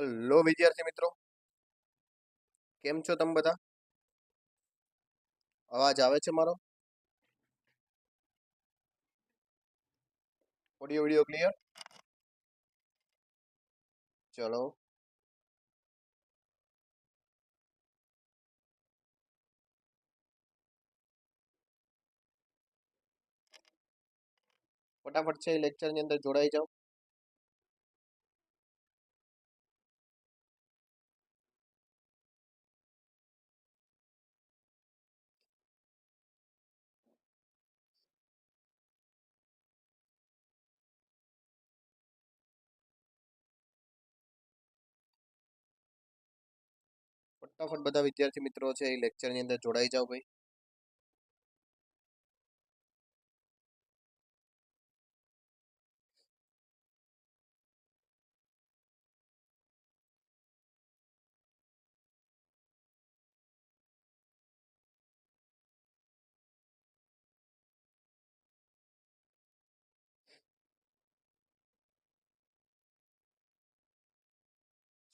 Hello વિદ્યાર્થી મિત્રો. કેમ છો તમે બધા? અવાજ આવે છે મારો? ઓડિયો વિડિયો ક્લિયર ચલો. ફટાફટ છે લેક્ચરની અંદર જોડાઈ જાઓ. ફટાફટ બધા વિદ્યાર્થી મિત્રો છે એ લેક્ચરની અંદર જોડાઈ જાઓ ભાઈ.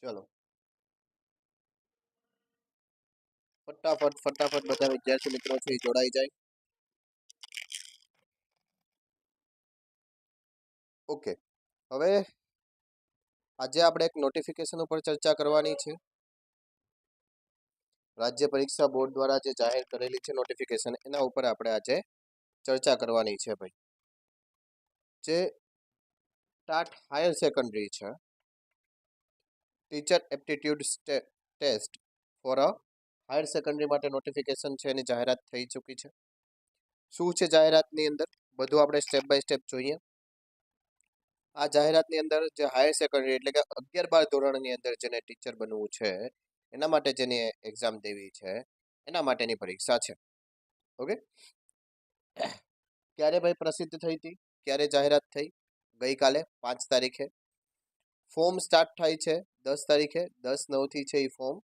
ચલો. ફટાફટ ફટાફટ બધા વિદ્યાર્થી મિત્રો છે જોડાઈ જાય. ઓકે. હવે આજે આપણે એક નોટિફિકેશન ઉપર ચર્ચા કરવાની છે. રાજ્ય પરીક્ષા બોર્ડ દ્વારા જે જાહેર કરેલી છે નોટિફિકેશન એના ઉપર આપણે આજે ચર્ચા કરવાની છે ભાઈ. જે ટાટ હાયર સેકન્ડરી છે. Teacher aptitude test for a higher secondary માટે નોટિફિકેશન છે, એની જાહેરાત થઈ ચૂકી છે. શું છે જાહેરાતની અંદર? બધું આપણે સ્ટેપ બાય સ્ટેપ જોઈએ. આ જાહેરાતની અંદર જે હાયર સેકન્ડરી એટલે કે અગિયાર બાર ધોરણની અંદર જેને ટીચર બનવું છે, એના માટે જેની એક્ઝામ દેવી છે, એના માટેની પરીક્ષા છે. ઓકે? ક્યારે ભાઈ પ્રસિદ્ધ થઈ હતી? ક્યારે જાહેરાત થઈ? ગઈકાલે પાંચ તારીખે. ફોર્મ સ્ટાર્ટ થાય છે દસ તારીખે, દસ નવથી છે એ ફોર્મ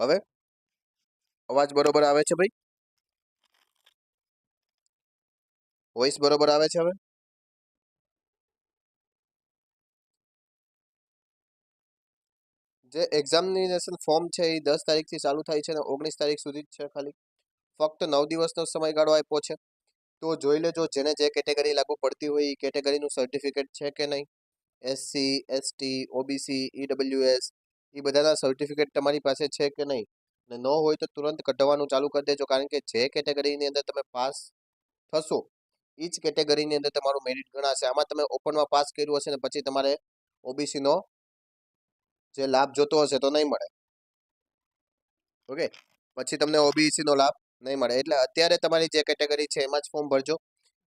હવે? અવાજ બરોબર આવે છે ભાઈ? વોઇસ બરોબર આવે છે હવે? જે એક્ઝામિનેશન ફોર્મ છે એ દસ તારીખથી ચાલુ થાય છે અને ઓગણીસ તારીખ સુધી જ છે ખાલી. ફક્ત નવ દિવસનો સમયગાળો આપ્યો છે. તો જોઈ લેજો જેને જે કેટેગરી લાગુ પડતી હોય એ કેટેગરીનું સર્ટિફિકેટ છે કે નહીં? એસસી એસટી ઓબીસી ઈડબ્લ્યુએસ એ બધાના સર્ટિફિકેટ તમારી પાસે છે કે નહીં? અને ન હોય તો તુરંત કઢાવવાનું ચાલુ કરી દેજો. કારણ કે જે કેટેગરીની અંદર તમે પાસ થશો એ જ કેટેગરીની અંદર તમારું મેરિટ ગણાશે. આમાં તમે ઓપનમાં પાસ કર્યું હશે ને પછી તમારે ઓબીસીનો જે લાભ જોતો હશે તો નહીં મળે. ઓકે? પછી તમને ઓબીસીનો લાભ નહીં મળે. એટલે અત્યારે તમારી જે કેટેગરી છે એમાં જ ફોર્મ ભરજો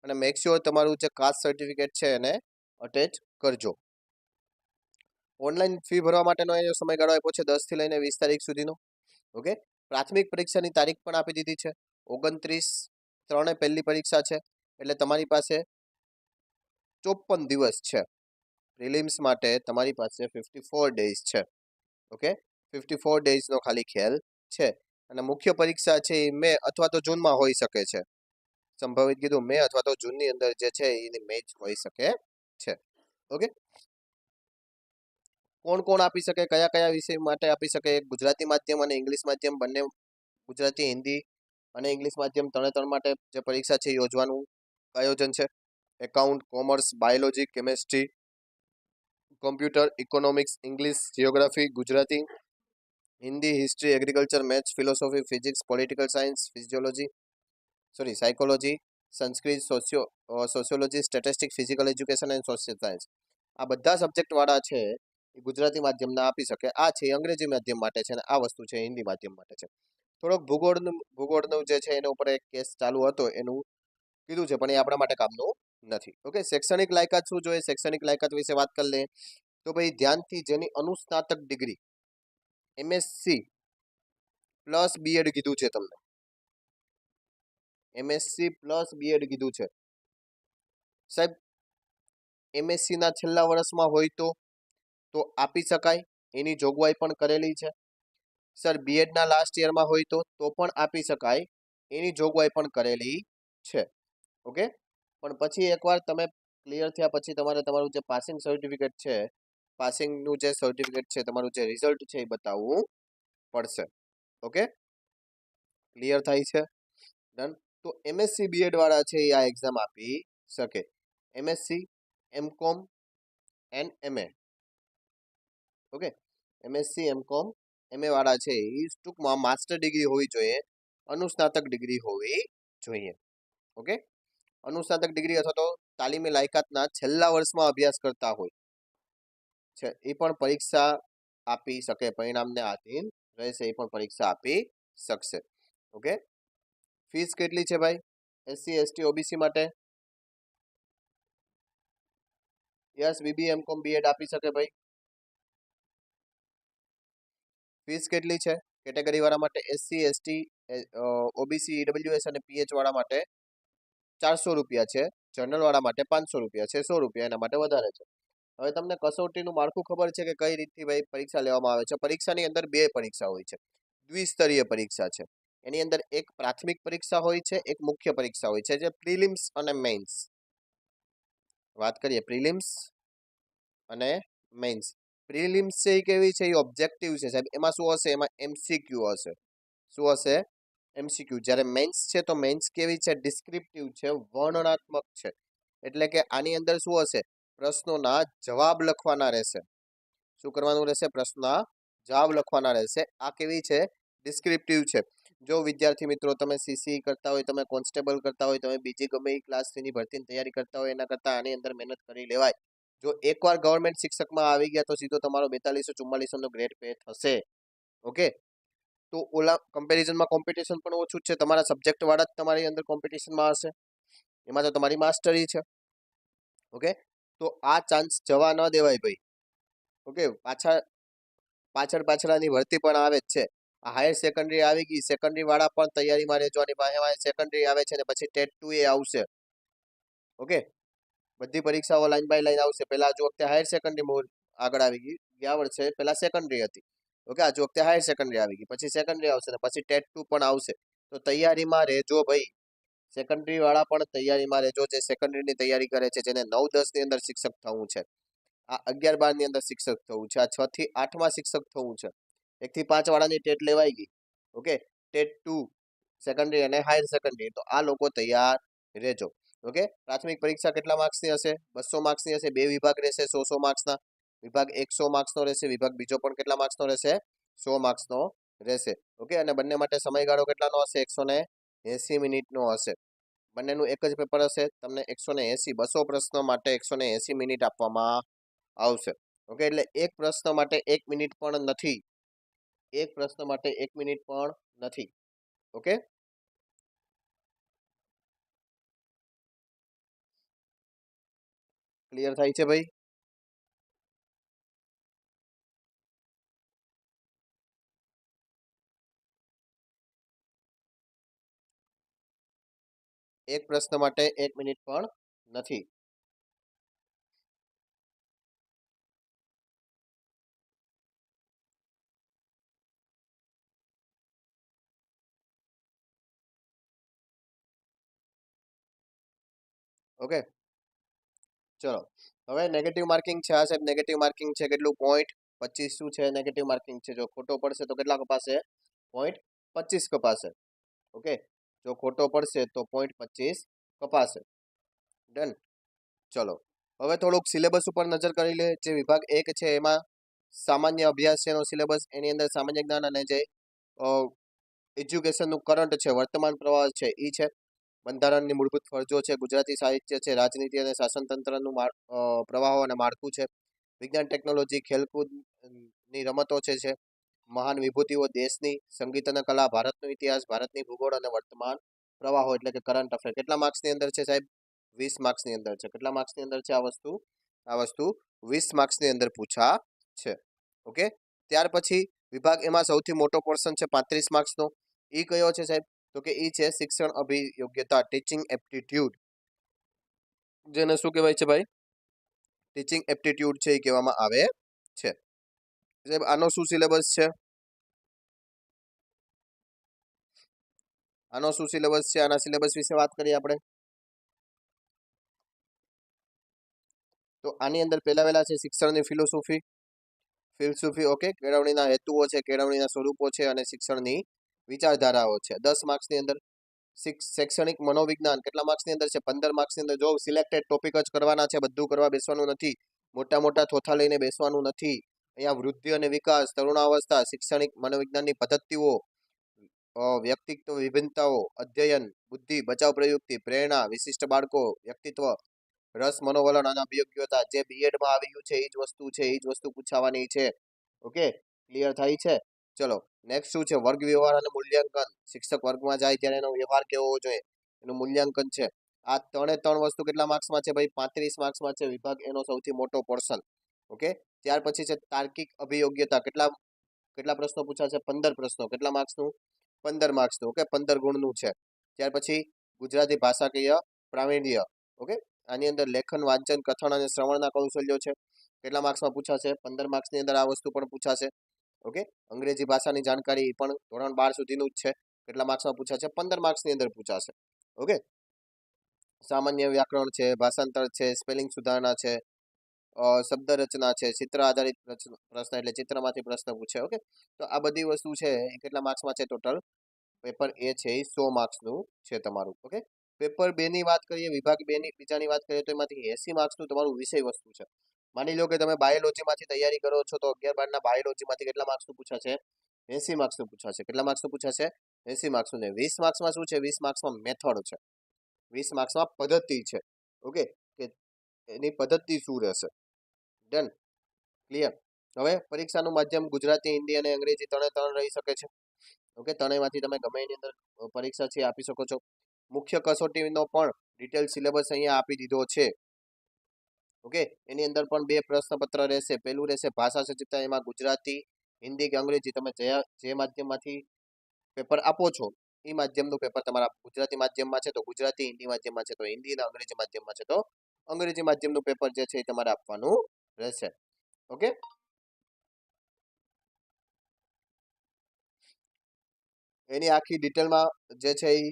અને મેક શ્યોર તમારું જે કાસ્ટ સર્ટિફિકેટ છે એને અટેચ કરજો. ઓનલાઈન ફી ભરવા માટેનો એ સમયગાળો આપ્યો છે દસથી લઈને વીસ તારીખ સુધીનો. ઓકે પ્રાથમિક પરીક્ષાની તારીખ પણ આપી દીધી છે. ઓગણત્રીસ ત્રણે પહેલી પરીક્ષા છે. એટલે તમારી પાસે ચોપન દિવસ છે. પ્રિલિમ્સ માટે તમારી પાસે ફિફ્ટી ફોર ડેઝ છે. ઓકે ફિફ્ટી ફોર ડેઝનો ખાલી ખ્યાલ છે. અને મુખ્ય પરીક્ષા છે એ મે અથવા તો જૂનમાં હોઈ શકે છે. સંભવિત કીધું મે અથવા તો જૂનની અંદર જે છે એની મેચ હોઈ શકે છે. ઓકે કોણ કોણ આપી શકે કયા કયા વિષય માટે આપી શકે? ગુજરાતી માધ્યમ અને ઇંગ્લિશ માધ્યમ, બંને ગુજરાતી, હિન્દી અને ઇંગ્લિશ માધ્યમ ત્રણે ત્રણ માટે જે પરીક્ષા છે યોજવાનું આયોજન છે. Account, commerce, biology, chemistry, computer, economics, English geography Gujarati, Hindi, history, agriculture, maths, philosophy, physics, political science, physiology, sorry, psychology, Sanskrit, socio sociology statistic physical education and social science. આ બધા સબ્જેક્ટવાળા છે એ ગુજરાતી માધ્યમના આપી શકે. આ છે, અંગ્રેજી માધ્યમ માટે છે અને આ વસ્તુ છે, હિન્દી માધ્યમ માટે છે. થોડોક ભૂગોળનું ભૂગોળનું જે છે એના ઉપર એક કેસ ચાલુ હતો એનું કીધું છે, પણ એ આપણા માટે કામનું નથી. ઓકે, શૈક્ષણિક લાયકાત શું જોઈએ? શૈક્ષણિક લાયકાત વિશે વાત કરી લઈએ. તો ભાઈ, ધ્યાનથી જેની અનુસ્નાતક ડિગ્રી, એમએસસી પ્લસ બીએડ કીધું છે તમને. એમએસસી પ્લસ બીએડ કીધું છે. સાહેબ એમએસસી ના છેલ્લા વર્ષમાં હોય તો તો આપી શકાય. એની જોગવાઈ પણ કરેલી છે. સર બીએડના લાસ્ટ યરમાં હોય તો તો પણ આપી શકાય. એની જોગવાઈ પણ કરેલી છે. ઓકે? પણ પછી એકવાર તમે ક્લિયર થયા પછી તમારે તમારું જે પાસિંગ સર્ટિફિકેટ છે પાસિંગનું જે સર્ટિફિકેટ છે, તમારું જે રિઝલ્ટ છે એ બતાવવું પડશે. ઓકે? ક્લિયર થાય છે? ડન તો એમએસસી બીએડ વાળા છે એ આ એક્ઝામ આપી શકે. MSc MCom and MA okay? MSc MCom MA વાળા છે એ ટૂંકમાં માસ્ટર ડિગ્રી હોવી જોઈએ, અનુસ્નાતક ડિગ્રી હોવી જોઈએ. ઓકે? અનુસ્નાતક ડિગ્રી અથવા તો તાલીમી લાયકાતના છેલ્લા વર્ષમાં અભ્યાસ કરતા હોય. છે, એ પણ પરીક્ષા આપી શકે, પરિણામને આધીન રહેશે, એ પણ પરીક્ષા આપી શકશે. ઓકે? ફીસ કેટલી છે ભાઈ? એસસી એસટી ઓબીસી માટે? યસ બીબી એમ કોમ બીએડ આપી શકે ભાઈ. ફીસ કેટલી છે? કેટેગરીવાળા માટે એસસી એસટી ઓબીસી ઈડબ્લ્યુએસ અને પીએચવાળા માટે ચારસો રૂપિયા છે. જનરલવાળા માટે પાંચસો રૂપિયા છે. સો રૂપિયા એના માટે વધારે છે. હવે તમને કસોટીનું માળખું ખબર છે કે કઈ રીતથી ભાઈ પરીક્ષા લેવામાં આવે છે? પરીક્ષાની અંદર બે પરીક્ષા હોય છે. દ્વિસ્તરીય પરીક્ષા છે. એની અંદર એક પ્રાથમિક પરીક્ષા હોય છે, એક મુખ્ય પરીક્ષા હોય છે, જે પ્રિલિમ્સ અને મેઇન્સ. વાત કરીએ પ્રિલિમ્સ અને મેઇન્સ. પ્રિલિમ્સ છે એ કેવી છે? એ ઓબ્જેક્ટિવ છે સાહેબ. એમાં શું હશે? એમાં એમસીક્યુ હશે. શું હશે? એમસીક્યુ જ્યારે મેન્સ છે તો મેઇન્સ કેવી છે? ડિસ્ક્રિપ્ટિવ છે, વર્ણનાત્મક છે. એટલે કે આની અંદર શું હશે? પ્રશ્નોના જવાબ લખવાના રહેશે. શું કરવાનું રહેશે? પ્રશ્નના જવાબ લખવાના રહેશે. આ કેવી છે? ડિસ્ક્રિપ્ટિવ છે. જો વિદ્યાર્થી મિત્રો તમે સીસી કરતા હોય, તમે કોન્સ્ટેબલ કરતા હોય, તમે બીજી ગમે એ ક્લાસ થ્રીની ભરતીની તૈયારી કરતા હોય, એના કરતાં આની અંદર મહેનત કરી લેવાય. જો એકવાર ગવર્મેન્ટ શિક્ષકમાં આવી ગયા તો સીધો તમારો બેતાલીસો, ચુમ્માલીસોનો ગ્રેડ પે થશે. ઓકે? તો ઓલા કમ્પેરિઝનમાં કોમ્પિટિશન પણ ઓછું છે. તમારા સબ્જેક્ટ વાળા જ તમારી અંદર કોમ્પિટિશનમાં હશે. એમાં તો તમારી માસ્ટરી છે. ઓકે? તો આ ચાન્સ જવા ન દેવાય ભાઈ. ઓકે? પાછળ પાછળ પાછળની ભરતી પણ આવે જ છે. હાયર સેકન્ડરી આવી ગઈ. સેકન્ડરી વાળા પણ તૈયારીમાં રહેવાની પાસે સેકન્ડરી આવે છે ને પછી ટેટ ટુ એ આવશે. ઓકે? બધી પરીક્ષાઓ લાઈન બાય લાઈન આવશે. પહેલાં જો વખતે હાયર સેકન્ડરી મોડ આગળ આવી ગઈ. ગયા વર્ષે પહેલાં સેકન્ડરી હતી. ઓકે આજ વખતે હાયર સેકન્ડરી આવી ગઈ. પછી સેકન્ડરી આવશે ને પછી ટેટ ટુ પણ આવશે. તો તૈયારીમાં રહેજો ભાઈ. સેકન્ડરી વાળા પણ તૈયારીમાં રહેજો. જે સેકન્ડરીની તૈયારી કરે છે જેને નવ દસની અંદર શિક્ષક થવું છે. આ અગિયાર બારની અંદર શિક્ષક થવું છે. આ છ થી આઠમાં શિક્ષક થવું છે. એક થી પાંચ વાળાની ટેટ લેવાઈ ગઈ. ઓકે? ટેટ ટુ સેકન્ડરી અને હાયર સેકન્ડરી તો આ લોકો તૈયાર રહેજો. ઓકે? પ્રાથમિક પરીક્ષા કેટલા માર્ક્સની હશે? બસો માર્ક્સની હશે, બે વિભાગ રહેશે સો સો માર્ક્સના. વિભાગ એકસો માર્ક્સનો રહેશે, વિભાગ બીજો પણ કેટલા માર્ક્સનો રહેશે? સો માર્ક્સનો રહેશે. ઓકે? અને બંને માટે સમયગાળો કેટલાનો હશે? એકસો ને એંસી મિનિટનો હશે. બંનેનું એક જ પેપર હશે. તમને એકસો ને એંસી, બસો પ્રશ્નો માટે એકસો ને એંસી મિનિટ આપવામાં આવશે. ઓકે? એટલે એક પ્રશ્ન માટે એક મિનિટ પણ નથી. એક પ્રશ્ન માટે એક મિનિટ પણ નથી. ઓકે? ક્લિયર થાય છે ભાઈ? એક પ્રશ્ન માટે એક મિનિટ પણ નથી. ઓકે ચલો. હવે નેગેટિવ માર્કિંગ છે, આ સાહેબ નેગેટિવ માર્કિંગ છે, કેટલું? પોઈન્ટ પચીસ શું છે નેગેટિવ માર્કિંગ છે? જો ખોટો પડશે તો કેટલા કપાશે? પોઈન્ટ પચીસ કપાશે. ઓકે? જો ખોટો પડશે તો પોઈન્ટ પચીસ કપાશે. ડન ચલો. હવે થોડુંક સિલેબસ ઉપર નજર કરી લે. જે વિભાગ એક છે એમાં સામાન્ય અભ્યાસ છે એનો સિલેબસ એની અંદર સામાન્ય જ્ઞાન અને જે એજ્યુકેશનનું કરંટ છે, વર્તમાન પ્રવાહ છે એ છે. બંધારણની મૂળભૂત ફરજો છે, ગુજરાતી સાહિત્ય છે, રાજનીતિ અને શાસનતંત્રનું પ્રવાહો અને માળખું છે. વિજ્ઞાન, ટેકનોલોજી, ખેલકૂદની રમતો છે છે મહાન વિભૂતિઓ દેશની સંગીત અને કલા, ભારતનો ઇતિહાસ, ભારતની ભૂગોળ અને વર્તમાન પ્રવાહો એટલે કે કરંટ અફેર કેટલા માર્ક્સની અંદર છે સાહેબ? વીસ માર્ક્સની અંદર છે. કેટલા માર્ક્સની અંદર છે આ વસ્તુ? આ વસ્તુ વીસ માર્ક્સની અંદર પૂછા છે. ઓકે? ત્યાર પછી વિભાગ એમાં સૌથી મોટો પોર્શન છે પાંત્રીસ માર્ક્સનો એ કયો છે સાહેબ? તો કે એ છે શિક્ષણ અભિયોગ્યતા ટીચિંગ એપ્ટિટ્યુડ જેને શું કહેવાય છે ભાઈ? ટીચિંગ એપ્ટિટ્યુડ છે એ કહેવામાં આવે છે. સાહેબ, આનો શું સિલેબસ છે? આનો શું સિલેબસ છે? આના સિલેબસ વિશે વાત કરીએ આપણે. તો આની અંદર પહેલા વહેલા છે શિક્ષણની ફિલોસોફી ફિલોસોફી ઓકે કેળવણીના હેતુઓ છે, કેળવણીના સ્વરૂપો છે અને શિક્ષણની વિચારધારાઓ છે. દસ માર્ક્સની અંદર શૈક્ષણિક મનોવિજ્ઞાન કેટલા માર્ક્સની અંદર છે? પંદર માર્ક્સની અંદર જો સિલેક્ટેડ ટોપિક જ કરવાના છે, બધું કરવા બેસવાનું નથી, મોટા મોટા થોથા લઈને બેસવાનું નથી, અહીંયા વૃદ્ધિ અને વિકાસ, તરુણાવસ્થા, શૈક્ષણિક મનોવિજ્ઞાનની પદ્ધતિઓ વ્યક્તિત્વ વિભિન્નતાઓ, અધ્યયન, બુદ્ધિ, બચાવ પ્રયુક્તિ, પ્રેરણા, વિશિષ્ટ બાળકો, વ્યક્તિત્વ, રસ, મનોવલણ અને અભિયોગ્યતા જે બીએડમાં આવી ગયું છે, એ જ વસ્તુ છે, એ જ વસ્તુ પૂછાવાની છે. ઓકે ક્લિયર થાય છે? ચલો નેક્સ્ટ શું છે? વર્ગ વ્યવહાર અને મૂલ્યાંકન. શિક્ષક વર્ગમાં જાય ત્યારે એનો વ્યવહાર કેવો હોવો જોઈએ? એનું મૂલ્યાંકન છે. આ ત્રણે ત્રણ વસ્તુ કેટલા માર્ક્સમાં છે ભાઈ? પાંત્રીસ માર્ક્સમાં છે વિભાગ એનો સૌથી મોટો પોર્શન ઓકે? ત્યાર પછી છે તાર્કિક અભિયોગ્યતા. કેટલા કેટલા પ્રશ્નો પૂછાશે પંદર પ્રશ્નો. કેટલા માર્ક્સનું? પંદર માર્ક્સનું. ઓકે? પંદર ગુણનું છે. ત્યાર પછી ગુજરાતી ભાષાકીય પ્રાવીણ્ય. ઓકે? આની અંદર લેખન, વાંચન, કથન અને શ્રવણના કૌશલ્યો છે. કેટલા માર્ક્સમાં પૂછાશે? પંદર માર્ક્સની અંદર આ વસ્તુ પણ પૂછાશે. ઓકે? અંગ્રેજી ભાષાની જાણકારી પણ ધોરણ બાર સુધીનું જ છે. કેટલા માર્ક્સમાં પૂછાશે? પંદર માર્ક્સની અંદર પૂછાશે. ઓકે? સામાન્ય વ્યાકરણ છે, ભાષાંતર છે, સ્પેલિંગ સુધારણા છે શબ્દ રચના છે, ચિત્ર આધારિત પ્રશ્ન એટલે ચિત્રમાંથી પ્રશ્ન પૂછે, ઓકે? તો આ બધી વસ્તુ છે, એ કેટલા માર્ક્સમાં છે ટોટલ? પેપર એ છે એ સો માર્ક્સનું છે તમારું, ઓકે? પેપર બેની વાત કરીએ, વિભાગ બેની, બીજાની વાત કરીએ તો એમાંથી એસી માર્ક્સનું તમારું વિષય વસ્તુ છે. માની લો કે તમે બાયોલોજીમાંથી તૈયારી કરો છો તો અગિયાર બારના બાયોલોજીમાંથી કેટલા માર્ક્સનું પૂછાશે? એસી માર્ક્સનું પૂછાશે. કેટલા માર્ક્સનું પૂછાશે? એસી માર્ક્સનું ને. વીસ માર્ક્સમાં શું છે? વીસ માર્ક્સમાં મેથડ છે. વીસ માર્ક્સમાં પદ્ધતિ છે. ઓકે? કે એની પદ્ધતિ શું રહેશે? ડન? ક્લિયર? હવે પરીક્ષાનું માધ્યમ ગુજરાતી, હિન્દી અને અંગ્રેજી ત્રણે ત્રણ રહી શકે છે. ઓકે? ત્રણેયમાંથી તમે ગમે એની અંદર પરીક્ષા છે આપી શકો છો. મુખ્ય કસોટીનો પણ ડિટેલ સિલેબસ અહીંયા આપી દીધો છે. ઓકે? એની અંદર પણ બે પ્રશ્નપત્ર રહેશે. પહેલું રહેશે ભાષા સચિતતા એમાં ગુજરાતી, હિન્દી કે અંગ્રેજી તમે જે જે માધ્યમમાંથી પેપર આપો છો એ માધ્યમનું પેપર તમારા ગુજરાતી માધ્યમમાં છે તો ગુજરાતી, હિન્દી માધ્યમમાં છે તો હિન્દી અને અંગ્રેજી માધ્યમમાં છે તો અંગ્રેજી માધ્યમનું પેપર જે છે એ તમારે આપવાનું રહેશે. ઓકે? એની આખી ડિટેલમાં જે છે એ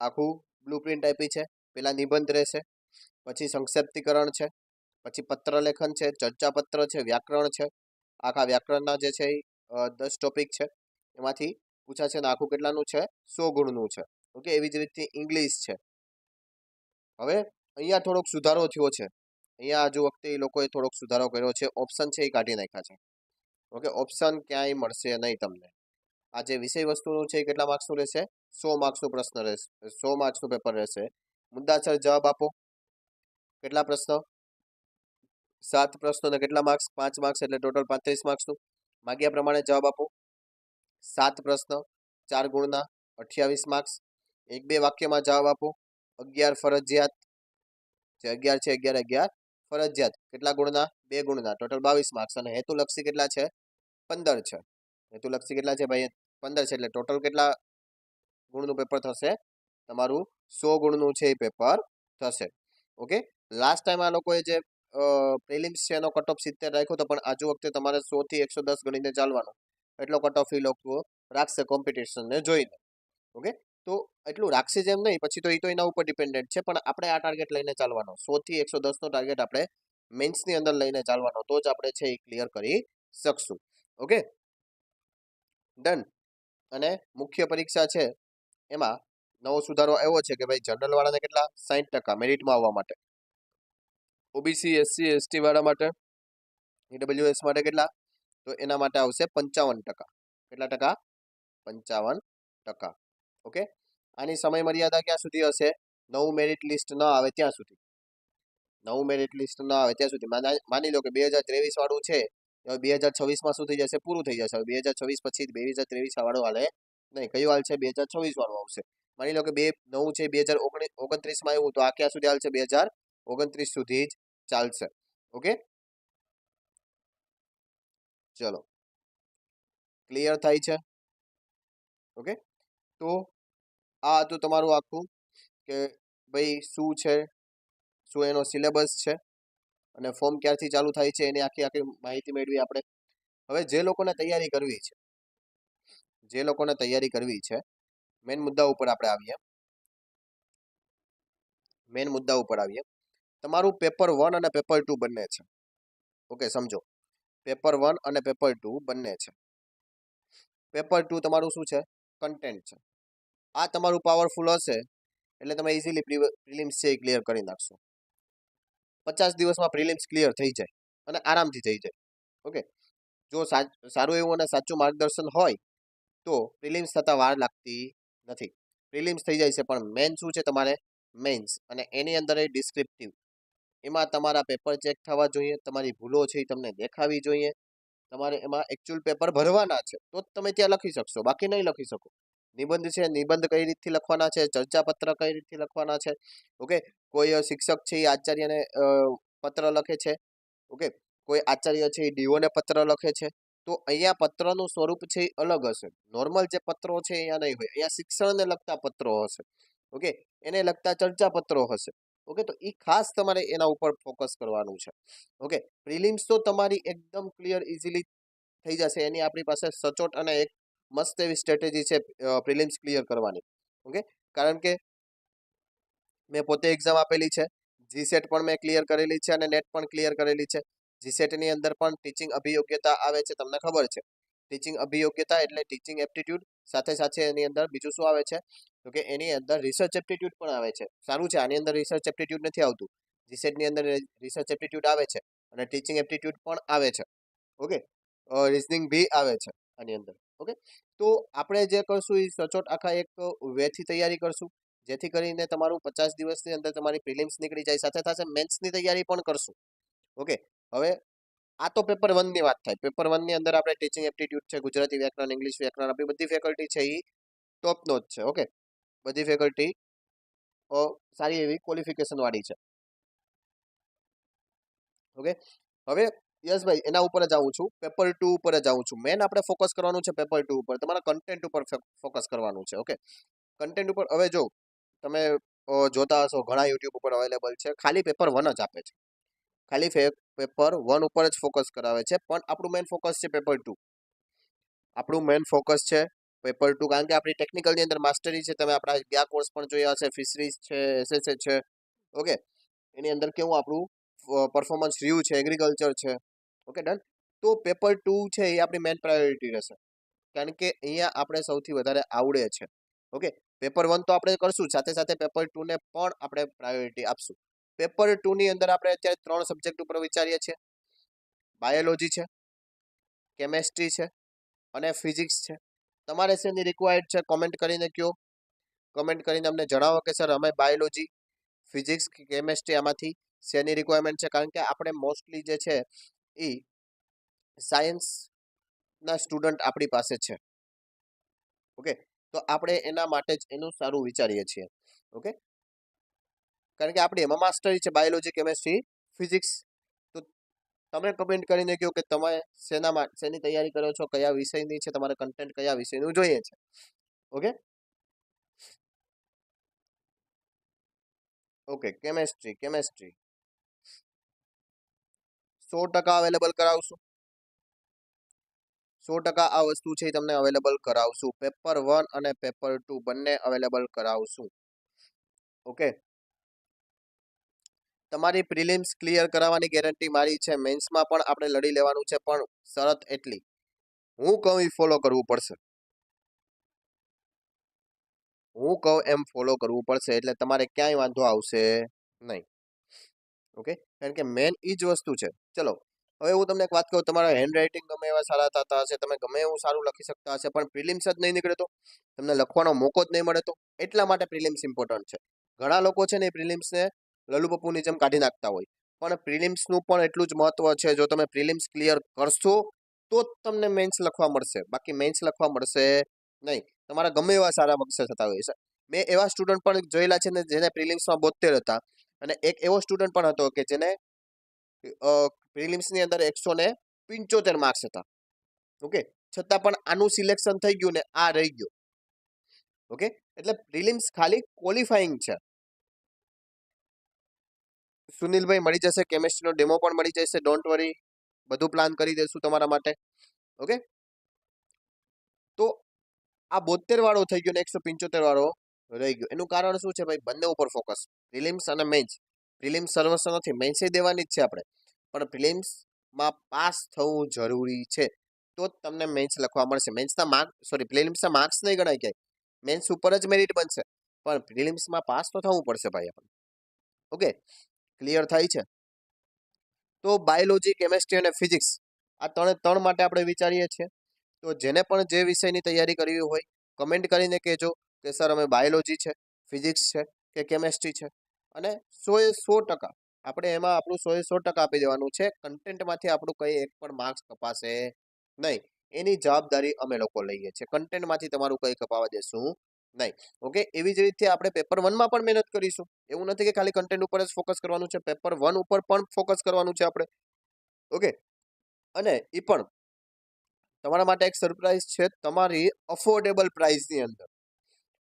આખું બ્લુ પ્રિન્ટ આપી છે. પેલા નિબંધ રહેશે. પછી સંક્ષેપ્તિકરણ છે. પછી પત્ર લેખન છે, ચર્ચાપત્ર છે, વ્યાકરણ છે. આખા વ્યાકરણના જે છે એ દસ ટોપિક છે. એમાંથી પૂછાશે ને આખું કેટલાનું છે? સો ગુણનું છે. ઓકે, એવી જ રીતથી ઇંગ્લિશ છે. હવે અહીંયા થોડોક સુધારો થયો છે. અહીંયા આજુ વખતે એ લોકોએ થોડોક સુધારો કર્યો છે. ઓપ્શન છે એ કાઢી નાખ્યા છે. ઓકે, ઓપ્શન ક્યાંય મળશે નહીં તમને. આ જે વિષય વસ્તુનું છે એ કેટલા માર્ક્સનું રહેશે? સો માર્ક્સનું પ્રશ્ન રહેશે. સો માર્ક્સનું પેપર રહેશે. મુદ્દાસર જવાબ આપો. કેટલા પ્રશ્નો? સાત પ્રશ્નોના કેટલા માર્ક્સ પાંચ માર્ક્સ એટલે ટોટલ પાંત્રીસ માર્ક્સનું માગ્યા પ્રમાણે જવાબ આપો. સાત પ્રશ્ન, ચાર ગુણના અઠ્યાવીસ માર્ક્સ એક બે વાક્યમાં જવાબ આપો. અગિયાર ફરજિયાત. જે અગિયાર છે, અગિયાર અગિયાર ફરજિયાત. કેટલા ગુણના? બે ગુણના. ટોટલ બાવીસ માર્ક્સ અને હેતુલક્ષી કેટલા છે? પંદર છે. હેતુલક્ષી કેટલા છે ભાઈ? પંદર છે. એટલે ટોટલ કેટલા ગુણનું પેપર થશે? તમારું સો ગુણનું છે એ પેપર થશે. ઓકે લાસ્ટ ટાઈમ આ લોકોએ જે પ્રિલિમ્સ છે એનો કટ ઓફ સિત્તેર રાખ્યો હતો પણ આજુ વખતે તમારે સોથી એકસો દસ ગણીને ચાલવાનો. એટલો કટ ઓફ એ લોકો રાખશે કોમ્પિટિશનને જોઈને ઓકે? તો એટલું રાખશે જેમ નહીં, પછી તો એ તો એના ઉપર ડિપેન્ડન્ટ છે, પણ આપણે આ ટાર્ગેટ લઈને ચાલવાનો. સોથી એકસો દસનો ટાર્ગેટ આપણે મેન્સની અંદર લઈને ચાલવાનો, તો જ આપણે છે એ ક્લિયર કરી શકશું. ઓકે? ડન અને મુખ્ય પરીક્ષા છે, એમાં નવો સુધારો એવો છે કે ભાઈ જનરલવાળાને કેટલા? સાહીઠ ટકા મેરિટમાં આવવા માટે. ઓબીસી એસસી એસટી વાળા માટે ઈડબ્લ્યુએસ માટે કેટલા? તો એના માટે આવશે પંચાવન ટકા. કેટલા ટકા? પંચાવન ટકા. ઓકે? આની સમય મર્યાદા ક્યાં સુધી હશે? નવું મેરિટ લિસ્ટ ન આવે ત્યાં સુધી. નવું મેરિટ લિસ્ટ ન આવે ત્યાં સુધી. માની લો કે બે હજાર ત્રેવીસ વાળું છે બે હજાર છવ્વીસમાં શું થઈ જશે? પૂરું થઈ જશે. બે હજાર છવ્વીસ પછી બે હજાર ત્રેવીસ વાળું હાલે નહીં. કયું હાલ છે બે હજાર છવ્વીસ વાળું આવશે. માની લો કે બે, નવું છે, બે હજાર ઓગણત્રીસમાં આવ્યું તો આ ક્યાં સુધી હાલશે? બે હજાર ઓગણત્રીસ સુધી જ ચાલશે. ઓકે? ચલો. ક્લિયર થાય છે? ઓકે? તો આ હતું તમારું આખું કે ભાઈ શું છે? શું એનો સિલેબસ છે? અને ફોર્મ ક્યારથી ચાલુ થાય છે? એની આખી આખી માહિતી મેળવી આપણે. હવે જે લોકોને તૈયારી કરવી છે, જે લોકોને તૈયારી કરવી છે, મેન મુદ્દા ઉપર આપણે આવીએ. મેન મુદ્દા ઉપર આવીએ. તમારું પેપર વન અને પેપર ટુ બંને છે. ઓકે સમજો. પેપર વન અને પેપર ટુ બંને છે. પેપર ટુ તમારું શું છે? કન્ટેન્ટ છે. આ તમારું પાવરફુલ હશે, એટલે તમે ઇઝીલી પ્રિલિમ્સ છે એ ક્લિયર કરી નાખશો. પચાસ દિવસમાં પ્રિલિમ્સ ક્લિયર થઈ જાય અને આરામથી થઈ જાય. ઓકે જો સારું એવું અને સાચું માર્ગદર્શન હોય, તો પ્રિલિમ્સ થતાં વાર લાગતી નથી. પ્રિલિમ્સ થઈ જાય છે, પણ મેન શું છે તમારે? મેન્સ અને એની અંદર એ ડિસ્ક્રિપ્ટિવ એમાં તમારા પેપર ચેક થવા જોઈએ, તમારી ભૂલો છે એ તમને દેખાવી જોઈએ. તમારે એમાં એકચ્યુઅલ પેપર ભરવાના છે, તો જ તમે ત્યાં લખી શકશો, બાકી નહીં લખી શકો. નિબંધ છે, નિબંધ કઈ રીતથી લખવાના છે, ચર્ચાપત્ર કઈ રીતથી લખવાના છે ઓકે કોઈ શિક્ષક છે એ આચાર્યને પત્ર લખે છે ઓકે કોઈ આચાર્ય છે એ ડીઓને પત્ર લખે છે, તો અહીંયા પત્રનું સ્વરૂપ છે એ અલગ હશે. નોર્મલ જે પત્રો છે અહીંયા નહીં હોય, અહીંયા શિક્ષણને લગતા પત્રો હશે ઓકે એને લગતા ચર્ચા પત્રો હશે. ઓકે, તો એ ખાસ તમારે એના ઉપર ફોકસ કરવાનું છે. ઓકે, પ્રિલિમ્સ તો તમારી એકદમ ક્લિયર, ઇઝીલી થઈ જશે. એની આપણી પાસે સચોટ અને એક મસ્ત એવી સ્ટ્રેટેજી છે પ્રિલિમ્સ ક્લિયર કરવાની. ઓકે, કારણ કે મેં પોતે એક્ઝામ આપેલી છે. જીસેટ પણ મેં ક્લિયર કરેલી છે અને નેટ પણ ક્લિયર કરેલી છે. જીસેટની અંદર પણ ટીચિંગ અભિયોગ્યતા આવે છે, તમને ખબર છે. ટીચિંગ અભિયોગ્યતા એટલે ટીચિંગ એપ્ટિટ્યૂડ સાથે સાથે એની અંદર બીજું શું આવે છે? તો કે એની અંદર રિસર્ચ એપ્ટિટ્યૂડ પણ આવે છે. સારું છે, આની અંદર રિસર્ચ એપ્ટિટ્યૂડ નથી આવતું. જીસેટની અંદર રિસર્ચ એપ્ટિટ્યૂડ આવે છે અને ટીચિંગ એપ્ટિટ્યૂડ પણ આવે છે. ઓકે રિઝનિંગ બી આવે છે આની અંદર. ઓકે તો આપણે જે કરશું એ સચોટ આખા એક વેથી તૈયારી કરશું. જેથી કરીને તમારું પચાસ દિવસની અંદર તમારી પ્રિલિમ્સ નીકળી જાય. સાથે સાથે મેન્સની તૈયારી પણ કરશું. ઓકે હવે આ તો પેપર વનની વાત થાય. પેપર વનની અંદર આપણે ટીચિંગ એપ્ટિટ્યૂડ છે, ગુજરાતી વ્યાકરણ, ઇંગ્લિશ વ્યાકરણ આપણી બધી ફેકલ્ટી છે એ ટોપનો જ છે ઓકે બધી ફેકલ્ટી સારી એવી ક્વોલિફિકેશન વાળી છે. ઓકે હવે યસભાઈ એના ઉપર જ આવું છું. પેપર ટુ ઉપર જ આવું છું. મેન આપણે ફોકસ કરવાનું છે પેપર ટુ ઉપર. તમારા કન્ટેન્ટ ઉપર ફોકસ કરવાનું છે ઓકે કન્ટેન્ટ ઉપર, હવે જો, તમે જોતા હશો, ઘણા યુટ્યુબ ઉપર અવેલેબલ છે. ખાલી પેપર વન જ આપે છે. ખાલી પેપર વન ઉપર જ ફોકસ કરાવે છે. પણ આપણું મેઇન ફોકસ છે પેપર ટુ આપણું મેઇન ફોકસ છે પેપર ટુ કારણ કે આપણી ટેકનિકલની અંદર માસ્ટરી છે. તમે આપણા ગયા કોર્સ પણ જોયા હશે. ફિશરીઝ છે એસએસએ છે. ઓકે એની અંદર કેવું આપણું પરફોર્મન્સ રહ્યું છે. એગ્રીકલ્ચર છે. ઓકે ડન તો પેપર ટુ છે એ આપણી મેઇન પ્રાયોરિટી રહેશે. કારણ કે અહીંયા આપણે સૌથી વધારે આવડે છે. ઓકે પેપર વન તો આપણે કરશું. સાથે સાથે પેપર ટુને પણ આપણે પ્રાયોરિટી આપશું. પેપર ટુ ની અંદર આપણે અત્યારે ત્રણ સબ્જેક્ટ ઉપર વિચારીએ છીએ. બાયોલોજી છે કેમેસ્ટ્રી છે અને ફિઝિક્સ છે. તમારે શેની રિક્વાયર્ડ છે કોમેન્ટ કરીને કયો. કોમેન્ટ કરીને અમને જણાવો કે સર અમે બાયોલોજી ફિઝિક્સ કેમેસ્ટ્રી આમાંથી શેની રિક્વાયરમેન્ટ છે. કારણ કે આપણે મોસ્ટલી જે છે એ સાયન્સના સ્ટુડન્ટ આપણી પાસે છે. ઓકે તો આપણે એના માટે જ એનું સારું વિચારીએ છીએ. ઓકે કારણ કે આપણી એમાં માસ્ટરી છે બાયોલોજી કેમેસ્ટ્રી ફિઝિક્સ તો તમે કમેન્ટ કરીને કહો કે તમે શેનામાં શેની તૈયારી કરો છો, કયા વિષયની છે, તમારે કન્ટેન્ટ કયા વિષયનું જોઈએ છે. ઓકે ઓકે કેમેસ્ટ્રી કેમેસ્ટ્રી સો ટકા અવેલેબલ કરાવશું. સો ટકા આ વસ્તુ છે એ તમને અવેલેબલ કરાવશું. પેપર વન અને પેપર ટુ બંને અવેલેબલ કરાવશું. ઓકે તમારી પ્રિલિમ્સ ક્લિયર કરાવવાની ગેરંટી મારી છે. મેન્સમાં પણ આપણે લડી લેવાનું છે, પણ શરત એટલી. હું કહું એ ફોલો કરવું પડશે. હું કહું એમ ફોલો કરવું પડશે, એટલે તમારે ક્યાંય વાંધો આવશે નહીં. ઓકે કારણ કે મેન એ જ વસ્તુ છે. ચલો, હવે હું તમને એક વાત કહું, તમારા હેન્ડરાઇટિંગ ગમે એવા સારા થતા હશે, તમે ગમે એવું સારું લખી શકતા હશે, પણ પ્રિલિમ્સ જ નહીં નીકળે તો? તમને લખવાનો મોકો જ નહીં મળે તો? એટલા માટે પ્રિલિમ્સ ઇમ્પોર્ટન્ટ છે. ઘણા લોકો છે ને એ પ્રિલિમ્સને લલુપપ્પુની જેમ કાઢી નાખતા હોય. પણ પ્રિલિમ્સનું પણ એટલું જ મહત્વ છે, જો તમે પ્રિલિમ્સ ક્લિયર કરશો, તો જ તમને મેન્સ લખવા મળશે. બાકી મેન્સ લખવા મળશે નહીં. તમારા ગમે એવા સારા મકસદ થતા હોય છે. મેં એવા સ્ટુડન્ટ પણ જોયેલા છે ને, જેને પ્રિલિમ્સમાં બોતેર હતા. અને એક એવો સ્ટુડન્ટ પણ હતો કે જેને પ્રિલિમ્સની અંદર એકસો ને પંચોતેર માર્ક્સ હતા. ઓકે? છતાં પણ આનું સિલેક્શન થઈ ગયું ને આ રહી ગયું. ઓકે? એટલે પ્રિલિમ્સ ખાલી ક્વોલિફાઈંગ છે. સુનિલભાઈ મળી જશે કેમેસ્ટ્રીનો ડેમો પણ મળી જશે ડોન્ટ વરી બધું પ્લાન કરી દઈશું તમારા માટે. ઓકે તો આ બોતેર વાળો થઈ ગયો ને એકસો પંચોતેર વાળો રહી ગયો. એનું કારણ શું છે ભાઈ? બંને ઉપર ફોકસ પ્રિલિમ્સ અને મેન્સ પ્રિલિમ્સ સર્વસ્વ નથી મેન્સે દેવાની જ છે આપણે. પણ પ્રિલિમ્સમાં પાસ થવું જરૂરી છે. તો જ તમને મેન્સ લખવા મળશે. મેન્સના માર્ક સોરી પ્રિલિમ્સના માર્ક્સ નહીં ગણાય ક્યાંય. મેન્સ ઉપર જ મેરિટ બનશે. પણ પ્રિલિમ્સમાં પાસ તો થવું પડશે ભાઈ આપણે ઓકે ક્લિયર થાય છે? તો બાયોલોજી કેમેસ્ટ્રી અને ફિઝિક્સ આ ત્રણે, ત્રણ માટે આપણે વિચારીએ છીએ. તો જેને પણ જે વિષયની તૈયારી કરવી હોય કમેન્ટ કરીને કહેજો કે સર, અમે બાયોલોજી છે ફિઝિક્સ છે કે કેમેસ્ટ્રી છે? અને સો એ સો ટકા આપણે એમાં આપણું સો એ સો ટકા આપી દેવાનું છે. કન્ટેન્ટમાંથી આપણું કંઈ એક પણ માર્ક્સ કપાશે નહીં. એની જવાબદારી અમે લોકો લઈએ છીએ. કન્ટેન્ટમાંથી તમારું કંઈ કપાવા દેશું નહીં. ઓકે? એવી જ રીતે આપણે પેપર વનમાં પણ મહેનત કરીશું. એવું નથી કે ખાલી કન્ટેન્ટ ઉપર જ ફોકસ કરવાનું છે. પેપર વન ઉપર પણ ફોકસ કરવાનું છે આપણે. ઓકે? અને એ પણ તમારા માટે એક સરપ્રાઈઝ છે તમારી અફોર્ડેબલ પ્રાઇસની અંદર.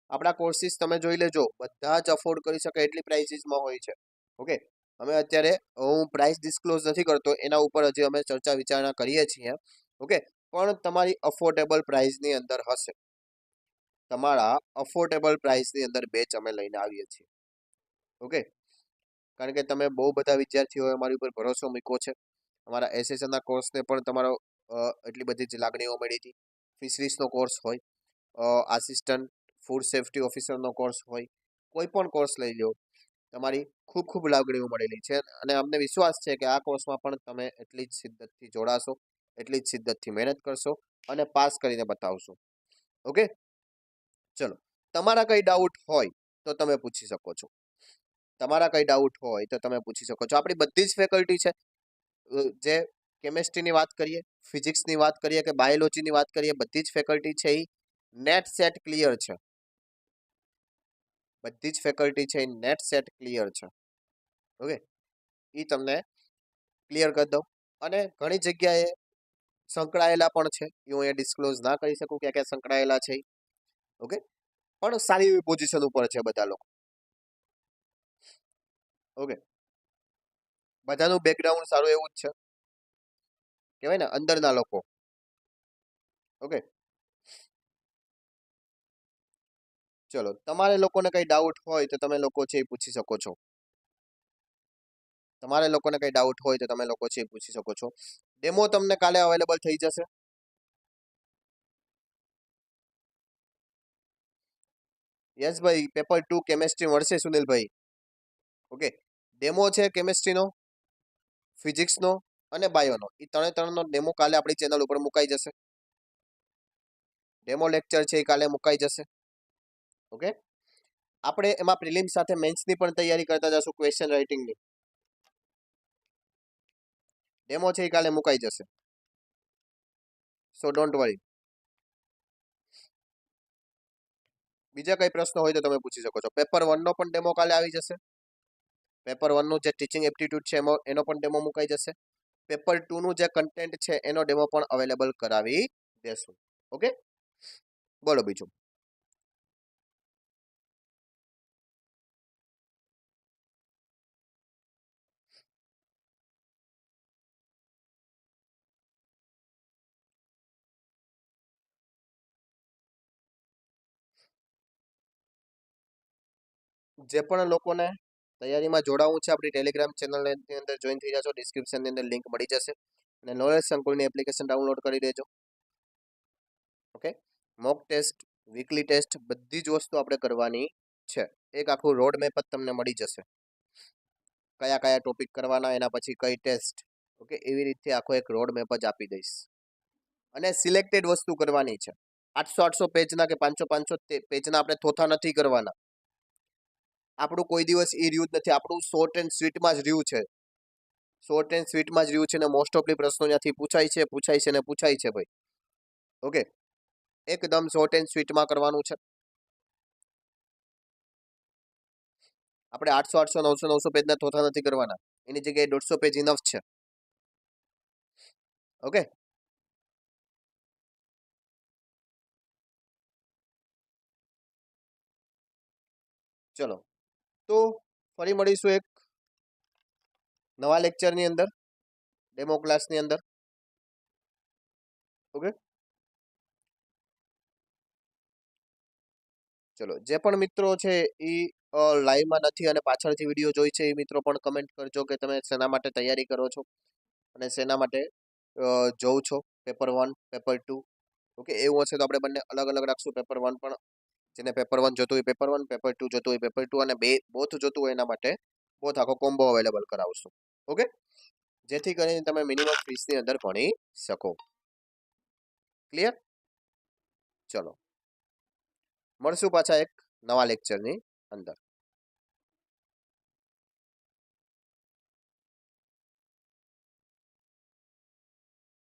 આપણા કોર્સિસ તમે જોઈ લેજો. બધા જ અફોર્ડ કરી શકે એટલી પ્રાઇસીસમાં હોય છે. ઓકે? અમે અત્યારે, હું પ્રાઇસ ડિસ્ક્લોઝ નથી કરતો, એના ઉપર હજી અમે ચર્ચા વિચારણા કરીએ છીએ. ઓકે? પણ તમારી અફોર્ડેબલ પ્રાઇસની અંદર હશે. તમારા અફોર્ડેબલ પ્રાઇસની અંદર બેચ અમે લઈને આવીએ છીએ. ઓકે કારણ કે તમે બહુ બધા વિદ્યાર્થીઓએ અમારી ઉપર ભરોસો મૂક્યો છે. અમારા એસએસએના કોર્સને પણ તમારો એટલી બધી જ લાગણીઓ મળી હતી. ફિશરીઝનો કોર્સ હોય આસિસ્ટન્ટ ફૂડ સેફ્ટી ઓફિસરનો કોર્સ હોય, કોઈ પણ કોર્સ લઈ લો, તમારી ખૂબ ખૂબ લાગણીઓ મળેલી છે. અને અમને વિશ્વાસ છે કે આ કોર્સમાં પણ તમે એટલી જ શિદ્દતથી જોડાશો, એટલી જ શિદ્દતથી મહેનત કરશો અને પાસ કરીને બતાવશો. ઓકે ચલો, તમારા કંઈ ડાઉટ હોય તો તમે પૂછી શકો છો. તમારા કંઈ ડાઉટ હોય તો તમે પૂછી શકો છો. આપણી બધી જ ફેકલ્ટી છે. જે કેમેસ્ટ્રીની વાત કરીએ ફિઝિક્સની વાત કરીએ કે બાયોલોજીની વાત કરીએ, બધી જ ફેકલ્ટી છે એ નેટ સેટ ક્લિયર છે. બધી જ ફેકલ્ટી છે એ નેટ સેટ ક્લિયર છે. ઓકે એ તમને ક્લિયર કરી દઉં. અને ઘણી જગ્યાએ સંકળાયેલા પણ છે. એ હું અહીંયા ડિસ્ક્લોઝ ના કરી શકું ક્યાં ક્યાં સંકળાયેલા છે ઓકે? પણ સારી એવી પોઝિશન ઉપર છે બધા લોકો. ઓકે? બધાનું બેકગ્રાઉન્ડ સારું એવું જ છે. કહેવાય ને, અંદરના લોકો. ઓકે? ચલો, તમારે લોકોને કઈ ડાઉટ હોય તો તમે લોકો છે એ પૂછી શકો છો. તમારે લોકોને કઈ ડાઉટ હોય તો તમે લોકો છે એ પૂછી શકો છો. ડેમો તમને કાલે અવેલેબલ થઈ જશે. યસ ભાઈ પેપર ટુ કેમેસ્ટ્રી મળશે સુનિલભાઈ. ઓકે ડેમો છે કેમેસ્ટ્રીનો ફિઝિક્સનો અને બાયોનો એ ત્રણે ત્રણનો ડેમો કાલે આપણી ચેનલ ઉપર મુકાઈ જશે. ડેમો લેક્ચર છે એ કાલે મુકાઈ જશે. ઓકે આપણે એમાં પ્રિલિમ્સ સાથે મેન્સની પણ તૈયારી કરતા જશું ક્વેશ્ચન રાઇટિંગની ડેમો છે એ કાલે મુકાઈ જશે. સો ડોન્ટ વરી બીજા કઈ પ્રશ્ન હોય તો તમે પૂછી શકો છો. પેપર વનનો પણ ડેમો કાલે આવી જશે. પેપર વનનું જે ટીચિંગ એપ્ટિટ્યૂડ છે એનો પણ ડેમો મુકાઈ જશે. પેપર ટુનું જે કન્ટેન્ટ છે એનો ડેમો પણ અવેલેબલ કરાવી દેશું. ઓકે? બોલો બીજું. જે પણ લોકોને તૈયારીમાં જોડાવું છે, આપણી ટેલિગ્રામ ચેનલની અંદર જોઈન થઈ જશો. ડિસ્ક્રિપ્શનની અંદર લિંક મળી જશે. અને નોલેજ સંકુલની એપ્લિકેશન ડાઉનલોડ કરી દેજો. Okay mock test weekly test બધી જ વસ્તુ આપણે કરવાની છે. એક આખું રોડ મેપ જ તમને મળી જશે. કયા કયા ટોપિક કરવાના, એના પછી કઈ ટેસ્ટ ઓકે એવી રીતે આખો એક રોડ મેપ જ આપી દઈશ. અને સિલેક્ટેડ વસ્તુ કરવાની છે. આઠસો આઠસો પેજના કે પાંચસો પાંચસો પેજના આપણે થોથા નથી કરવાના. આપણું કોઈ દિવસ એ રહ્યું જ નથી. આપણું શોર્ટ એન્ડ સ્વીટમાં જ રહ્યું છે. શોર્ટ એન્ડ સ્વીટમાં જ રહ્યું છે ને મોસ્ટ ઓફલી પ્રશ્નો ત્યાંથી પૂછાય છે પૂછાય છે ને પૂછાય છે ભાઈ. ઓકે એકદમ શોર્ટ એન્ડ સ્વીટમાં કરવાનું છે. આપણે આઠસો આઠસો, નવસો નવસો પેજના થોથા નથી કરવાના. એની જગ્યાએ દોઢસો પેજ ઇનફ છે. ઓકે ચલો. તો ફરી મળીશું એક નવા લેક્ચરની અંદર ડેમો ક્લાસની અંદર. ઓકે ચલો, જે પણ મિત્રો છે એ લાઈવમાં નથી અને પાછળથી વીડિયો જોઈ છે, એ મિત્રો પણ કમેન્ટ કરજો કે તમે શેના માટે તૈયારી કરો છો અને શેના માટે જોઉં છો. Paper one paper two okay એવું હશે તો આપણે બંને અલગ અલગ રાખશું. પેપર વન પણ જેને પેપર વન જોતું હોય પેપર વન પેપર ટુ જોતું હોય પેપર ટુ અને બે બોથ જોતું હોય એના માટે બોથ આખો કોમ્બો અવેલેબલ કરાવશું ઓકે જેથી કરીને તમે મિનિમમ ફીસની અંદર ભણી શકો. ક્લિયર ચલો. મળશું પાછા એક નવા લેક્ચરની અંદર.